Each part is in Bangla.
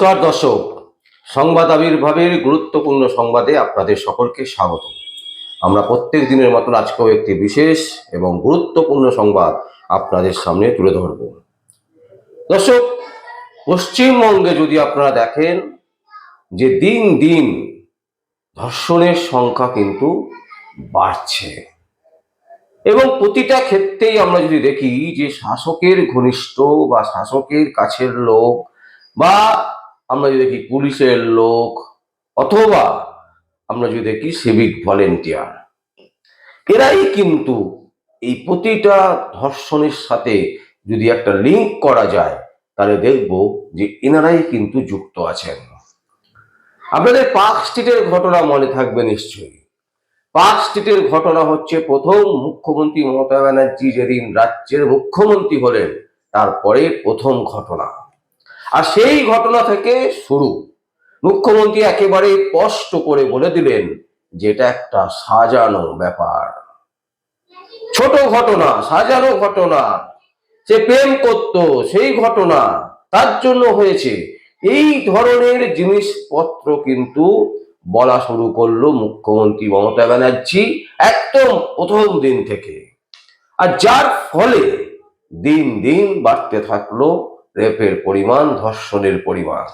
নমস্কার দর্শক। সংবাদ আবির্ভাবের গুরুত্বপূর্ণ সংবাদে আপনাদের সকলকে স্বাগত আমরা প্রত্যেক দিনের মতন আজকেও একটি বিশেষ এবং গুরুত্বপূর্ণ সংবাদ আপনাদের সামনে তুলে ধরব। দর্শক, পশ্চিমবঙ্গে যদি আপনারা দেখেন যে দিন দিন ধর্ষণের সংখ্যা কিন্তু বাড়ছে। এবং প্রতিটা ক্ষেত্রেই আমরা যদি দেখি যে শাসকের ঘনিষ্ঠ বা শাসকের কাছের লোক বা আমরা যদি দেখি পুলিশের লোক অথবা আমরা যদি দেখি সিভিক ভলেন্টিয়ার এরাই কিন্তু এই প্রতিটা ধর্ষণের সাথে যদি একটা লিঙ্ক করা যায়, তাহলে দেখব যে এনারাই কিন্তু যুক্ত আছেন। আপনাদের পার্ক স্ট্রিটের ঘটনা মনে থাকবে নিশ্চয়ই। পার্ক স্ট্রিটের ঘটনা হচ্ছে প্রথম মুখ্যমন্ত্রী মমতা ব্যানার্জি যেদিন রাজ্যের মুখ্যমন্ত্রী হলেন, তারপরে প্রথম ঘটনা। আর সেই ঘটনা থেকে শুরু। মুখ্যমন্ত্রী একেবারে স্পষ্ট করে বলে দিলেন যেটা একটা সাজানো ব্যাপার। ছোট ঘটনা, সাজানো ঘটনা, সে প্রেম করত, সেই ঘটনা, তার জন্য হয়েছে। এই ধরনের জিনিসপত্র কিন্তু বলা শুরু করল মুখ্যমন্ত্রী মমতা ব্যানার্জি একদম প্রথম দিন থেকে। আর যার ফলে দিন দিন বাড়তে থাকল রেপের পরিমাণ, ধর্ষণের পরিমাণ।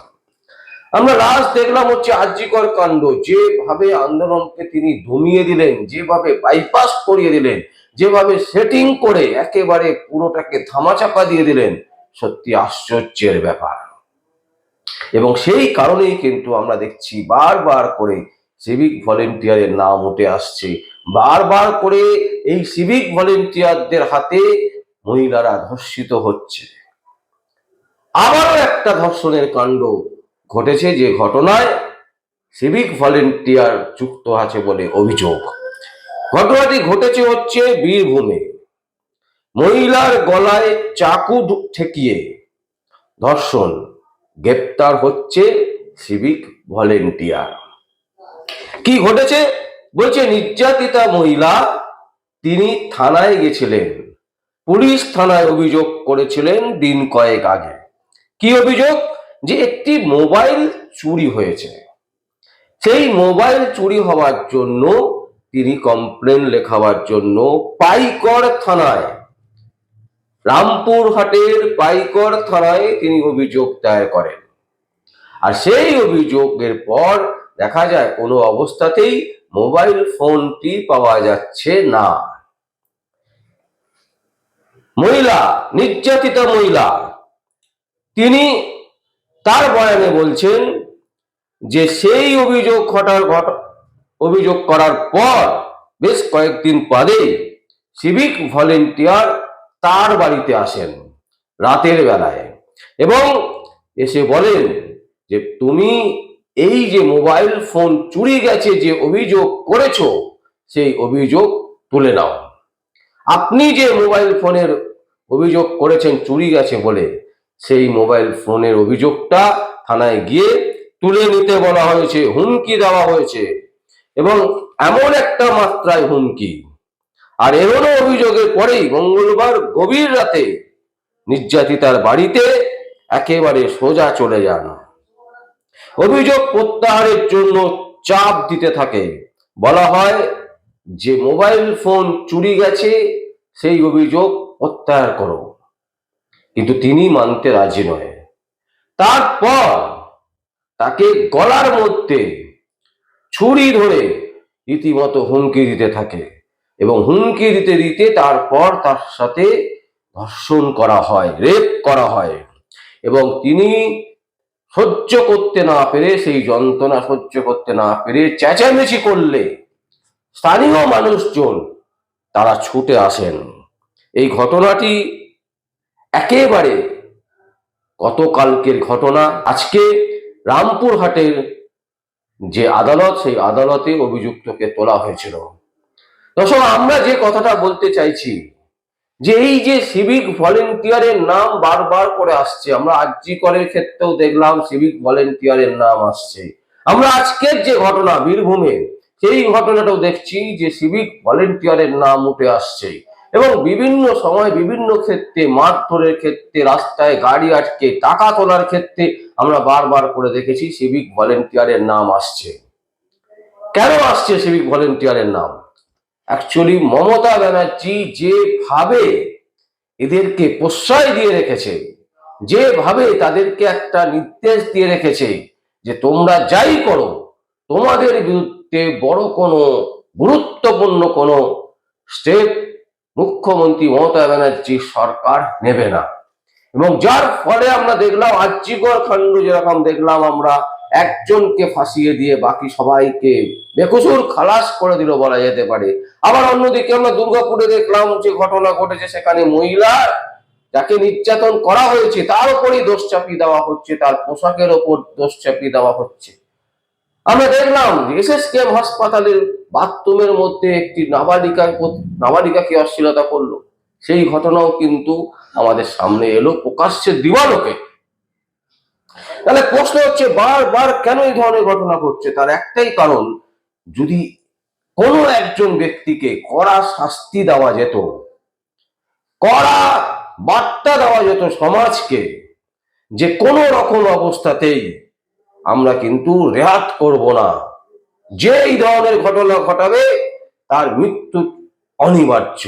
আমরা লাস্ট দেখলাম হচ্ছে আর্যিকর কাণ্ড। যেভাবে আন্দোলনকে তিনি দমিয়ে দিলেন, যেভাবে বাইপাস করিয়ে দিলেন, যেভাবে সেটিং করে একেবারে পুরোটাকে ধামাচাপা দিয়ে দিলেন, সত্যি আশ্চর্যের ব্যাপার। এবং সেই কারণেই কিন্তু আমরা দেখছি বারবার করে সিভিক ভলেন্টিয়ারের নাম উঠে আসছে। বারবার করে এই সিভিক ভলেন্টিয়ারদের হাতে মহিলারা ধর্ষিত হচ্ছে। আবারও একটা ধর্ষণের কাণ্ড ঘটেছে যে ঘটনায় সিভিক ভলেন্টিয়ার যুক্ত আছে বলে অভিযোগ। ঘটনাটি ঘটেছে হচ্ছে বীরভূমে। মহিলার গলায় চাকু ঠেকিয়ে ধর্ষণ, গ্রেপ্তার হচ্ছে সিভিক ভলেন্টিয়ার কি ঘটেছে? বলছে, নির্যাতিতা মহিলা, তিনি থানায় গেছিলেন। পুলিশ থানায় অভিযোগ করেছিলেন দিন কয়েক আগে। কি অভিযোগ? যে একটি মোবাইল চুরি হয়েছে। সেই মোবাইল চুরি হওয়ার জন্য, তিনি কমপ্লেন লেখাবার জন্য পাইকর থানায়, রামপুরহাটের পাইকর থানায় তিনি অভিযোগ দায়ের করেন। আর সেই অভিযোগের পর দেখা যায় কোনো অবস্থাতেই মোবাইল ফোনটি পাওয়া যাচ্ছে না। মহিলা, নির্যাতিতা মহিলা তিনি তার বয়ানে বলছেন যে সেই অভিযোগ ঘটার ঘট, অভিযোগ করার পর বেশ কয়েকদিন পরে সিভিক ভলেন্টিয়ার তার বাড়িতে আসেন রাতের বেলায় এবং এসে বলেন যে তুমি এই যে মোবাইল ফোন চুরি গেছে যে অভিযোগ করেছ, সেই অভিযোগ তুলে নাও। আপনি যে মোবাইল ফোনের অভিযোগ করেছেন চুরি গেছে বলে সেই মোবাইল ফোনের অভিযোগটা থানায় গিয়ে তুলে নিতে বলা হয়েছে, হুমকি দেওয়া হয়েছে এবং এমন একটা মাত্রায় হুমকি। আর এমনও অভিযোগের পরেই মঙ্গলবার গভীর রাতে নির্যাতিতার বাড়িতে একেবারে সোজা চলে যান। অভিযোগ প্রত্যাহারের জন্য চাপ দিতে থাকে। বলা হয়, যে মোবাইল ফোন চুরি গেছে, সেই অভিযোগ প্রত্যাহার করো। কিন্তু তিনি মানতে রাজি নয়। তারপর তাকে গলার মধ্যে ছুরি ধরে রীতিমতো হুমকি দিতে থাকে এবং হুমকি দিতে দিতে তারপর তার সাথে ধর্ষণ করা হয়, রেপ করা হয় এবং তিনি সহ্য করতে না পেরে, সেই যন্ত্রণা সহ্য করতে না পেরে চেঁচামেচি করলে স্থানীয় মানুষজন তারা ছুটে আসেন। এই ঘটনাটি একেবারে গতকালকের ঘটনা। আজকে রামপুরহাটের যে আদালত, সেই আদালতে অভিযুক্তকে তোলা হয়েছিল। দর্শক, আমরা যে কথাটা বলতে চাইছি, যে এই যে সিভিক ভলেন্টিয়ারের নাম বারবার করে আসছে, আমরা আরজি করের ক্ষেত্রেও দেখলাম সিভিক ভলেন্টিয়ারের নাম আসছে। আমরা আজকের যে ঘটনা, বীরভূমে, সেই ঘটনাটাও দেখছি যে সিভিক ভলেন্টিয়ারের নাম উঠে আসছে। এবং বিভিন্ন সময় বিভিন্ন ক্ষেত্রে, মারধরের ক্ষেত্রে, রাস্তায় গাড়ি আটকে, টাকা তোলার ক্ষেত্রে আমরা বারবার করে দেখেছি সিভিক ভলেন্টিয়ারের নাম আসছে। কেন আসছে সিভিক ভলেন্টিয়ারের নাম? অ্যাকচুয়ালি মমতা ব্যানার্জি যেভাবে এদেরকে প্রশ্রয় দিয়ে রেখেছে, যেভাবে তাদেরকে একটা নির্দেশ দিয়ে রেখেছে যে তোমরা যাই করো, তোমাদের বিরুদ্ধে বড় কোনো গুরুত্বপূর্ণ কোনো স্টেপ মুখ্যমন্ত্রী মমতা ব্যানার্জি সরকার নেবে না। এবং যার ফলে আমরা দেখলাম আর্যিকর কাণ্ড যেরকম দেখলাম আমরা, একজনকে ফাঁসিয়ে দিয়ে বাকি সবাইকে বেকসুর খালাস করে দিল বলা যেতে পারে। আবার অন্যদিকে আমরা দুর্গাপুরে দেখলাম যে ঘটনা ঘটেছে, সেখানে মহিলা যাকে নির্যাতন করা হয়েছে, তার উপরেই দোষ চাপিয়ে দেওয়া হচ্ছে, তার পোশাকের ওপর দোষ চাপিয়ে দেওয়া হচ্ছে। আমরা দেখলাম এসএসকেএম হাসপাতালের বাথরুমের মধ্যে একটি নাবালিকার নাবালিকাকে অশ্লীলতা করল। সেই ঘটনাও কিন্তু আমাদের সামনে এলো, প্রকাশ্যে দিবালোকে। তাহলে প্রশ্ন হচ্ছে, বারবার কেন এই ধরনের ঘটনা ঘটছে? তার একটাই কারণ, যদি কোনো একজন ব্যক্তিকে কড়া শাস্তি দেওয়া যেত, কড়া বার্তা দেওয়া যেত সমাজকে, যে কোনো রকম অবস্থাতেই আমরা কিন্তু রেহাত করব না। যে এই ধরনের ঘটনা ঘটাবে, তার মৃত্যু অনিবার্য।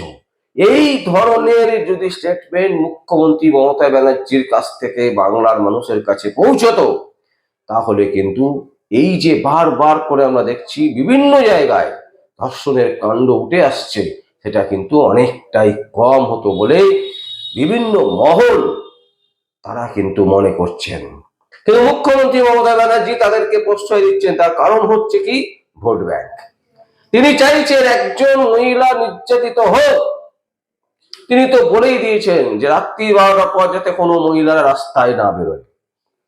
এই ধরনের যদি স্টেটমেন্ট মুখ্যমন্ত্রী মমতা ব্যানার্জির কাছ থেকে বাংলার মানুষের কাছে পৌঁছতো, তাহলে কিন্তু এই যে বারবার করে আমরা দেখছি বিভিন্ন জায়গায় ধর্ষণের কাণ্ড উঠে আসছে, সেটা কিন্তু অনেকটাই কম হতো বলে বিভিন্ন মহল তারা কিন্তু মনে করছেন। কিন্তু মুখ্যমন্ত্রী মমতা ব্যানার্জি তাদেরকে প্রশ্রয় দিচ্ছেন, তার কারণ হচ্ছে কি? Vote bank. তিনি চাইছেন একজন মহিলা নির্যাতিত হোক। তিনি তো বলেই দিয়েছেন যে রাত্রি বারোটার পর যাতে কোনো মহিলারা রাস্তায় না বেরোয়।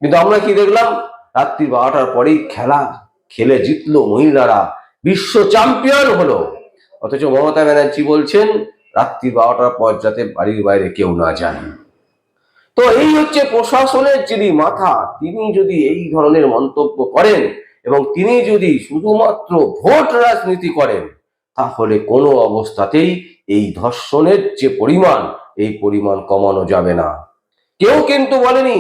কিন্তু আমরা কি দেখলাম? রাত্রি বারোটার পরেই খেলা খেলে জিতলো মহিলারা। বিশ্ব চ্যাম্পিয়ন হলো। অথচ মমতা ব্যানার্জি বলছেন রাত্রি বারোটার পর যাতে বাড়ির বাইরে কেউ না যায়। তো এই হচ্ছে প্রশাসনের যিনি মাথা, তিনি যদি এই ধরনের মন্তব্য করেন এবং তিনি যদি শুধুমাত্র ভোট রাজনীতি করেন, তাহলে কোনো অবস্থাতেই এই ধর্ষণের যে পরিমাণ, এই পরিমাণ কমানো যাবে না। কেউ কিন্তু বলেনি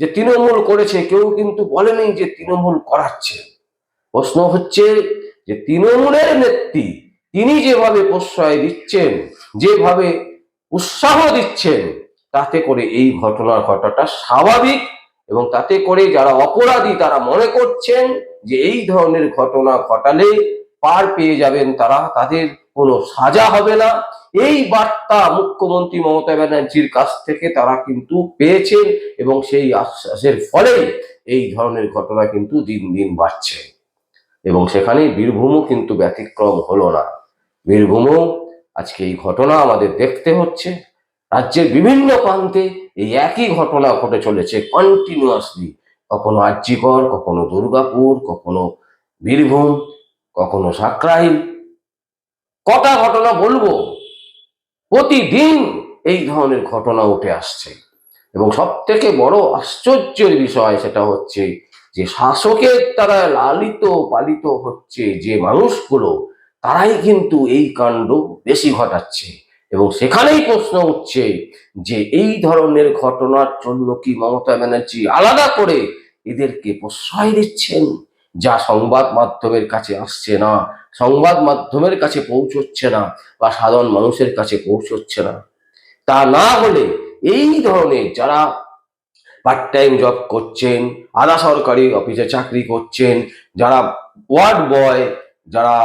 যে তৃণমূল করেছে, কেউ কিন্তু বলেনি যে তৃণমূল করাচ্ছে। প্রশ্ন হচ্ছে যে তৃণমূলের নেত্রী, তিনি যেভাবে প্রশ্রয় দিচ্ছেন, যেভাবে উৎসাহ দিচ্ছেন তাতে করে এই ঘটনা ঘটাটা স্বাভাবিক এবং তাতে করে যারা অপরাধী তারা মনে করছেন যে এই ধরনের ঘটনা ঘটালে পার পেয়ে যাবেন তারা, তাদের কোনো সাজা হবে না। এই বার্তা মুখ্যমন্ত্রী মমতা ব্যানার্জির কাছ থেকে তারা কিন্তু পেয়েছেন এবং সেই আশ্বাসের ফলে এই ধরনের ঘটনা কিন্তু দিন দিন বাড়ছে। এবং সেখানে বীরভূমও কিন্তু ব্যতিক্রম হলো না। বীরভূমও আজকে এই ঘটনা আমাদের দেখতে হচ্ছে। রাজ্যের বিভিন্ন প্রান্তে এই একই ঘটনা ঘটে চলেছে কন্টিনিউয়াসলি কখনো আর্যিকর, কখনো দুর্গাপুর, কখনো বীরভূম, কখনো সাকরাইল। কটা ঘটনা বলব? প্রতিদিন এই ধরনের ঘটনা উঠে আসছে। এবং সব থেকে বড় আশ্চর্যের বিষয় সেটা হচ্ছে যে শাসকের দ্বারা লালিত পালিত হচ্ছে যে মানুষগুলো, তারাই কিন্তু এই কাণ্ড বেশি ঘটাচ্ছে। এবং সেখানেই প্রশ্ন উঠছে যে এই ধরনের ঘটনার জন্য কি মমতা ব্যানার্জি আলাদা করে এদেরকে প্রশ্রয় দিচ্ছেন? যা সংবাদ মাধ্যমের কাছে আসছে না, সংবাদ মাধ্যমের কাছে পৌঁছচ্ছে না বা সাধারণ মানুষের কাছে পৌঁছচ্ছে না। তা না হলে এই ধরনের যারা পার্ট টাইম জব করছেন, আধা সরকারি অফিসে চাকরি করছেন, যারা ওয়ার্ড বয় যারা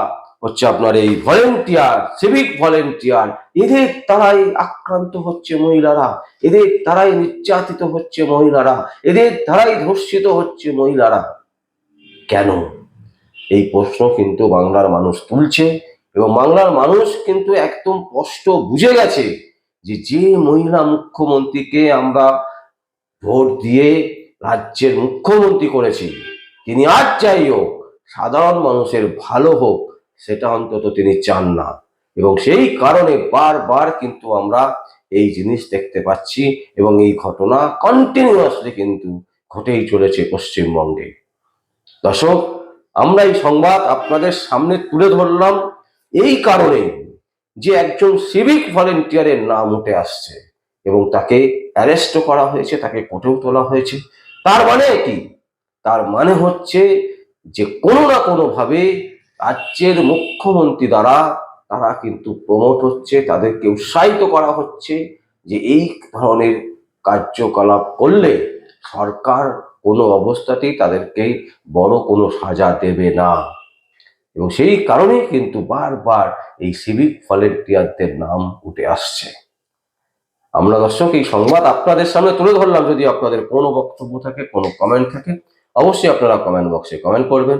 হচ্ছে আপনার এই ভলেন্টিয়ার সিভিক ভলেন্টিয়ার এদের তারাই আক্রান্ত হচ্ছে মহিলারা, এদের তারাই নির্যাতিত হচ্ছে মহিলারা, এদের দ্বারাই ধর্ষিত হচ্ছে মহিলারা। কেন? এই প্রশ্ন কিন্তু বাংলার মানুষ তুলছে এবং বাংলার মানুষ কিন্তু একদম স্পষ্ট বুঝে গেছে যে যে মহিলা মুখ্যমন্ত্রীকে আমরা ভোট দিয়ে রাজ্যের মুখ্যমন্ত্রী করেছি, তিনি আজ যাই হোক, সাধারণ মানুষের ভালো হোক সেটা অন্তত তিনি চান না। এবং সেই কারণে বারবার কিন্তু আমরা এই জিনিস দেখতে পাচ্ছি এবং এই ঘটনা কন্টিনিউয়াসলি কিন্তু ঘটেই চলেছে পশ্চিমবঙ্গে। দর্শক, আমরা এই সংবাদ আপনাদের সামনে তুলে ধরলাম এই কারণে যে একজন সিভিক ভলেন্টিয়ারের নাম উঠে আসছে এবং তাকে অ্যারেস্টও করা হয়েছে, তাকে কোর্টেও তোলা হয়েছে। তার মানে কি? তার মানে হচ্ছে যে কোনো না কোনোভাবে রাজ্যের মুখ্যমন্ত্রী দ্বারা তারা কিন্তু প্রমোট হচ্ছে, তাদেরকে উৎসাহিত করা হচ্ছে যে এই ধরনের কার্যকলাপ করলে সরকার কোনো অবস্থাতেই তাদেরকে বড় কোনো সাজা দেবে না। এবং সেই কারণেই কিন্তু বারবার এই সিভিক ভলেন্টিয়ারদের নাম উঠে আসছে। আমরা দর্শক, এই সংবাদ আপনাদের সামনে তুলে ধরলাম। যদি আপনাদের কোনো বক্তব্য থাকে, কোনো কমেন্ট থাকে, অবশ্যই আপনারা কমেন্ট বক্সে কমেন্ট করবেন।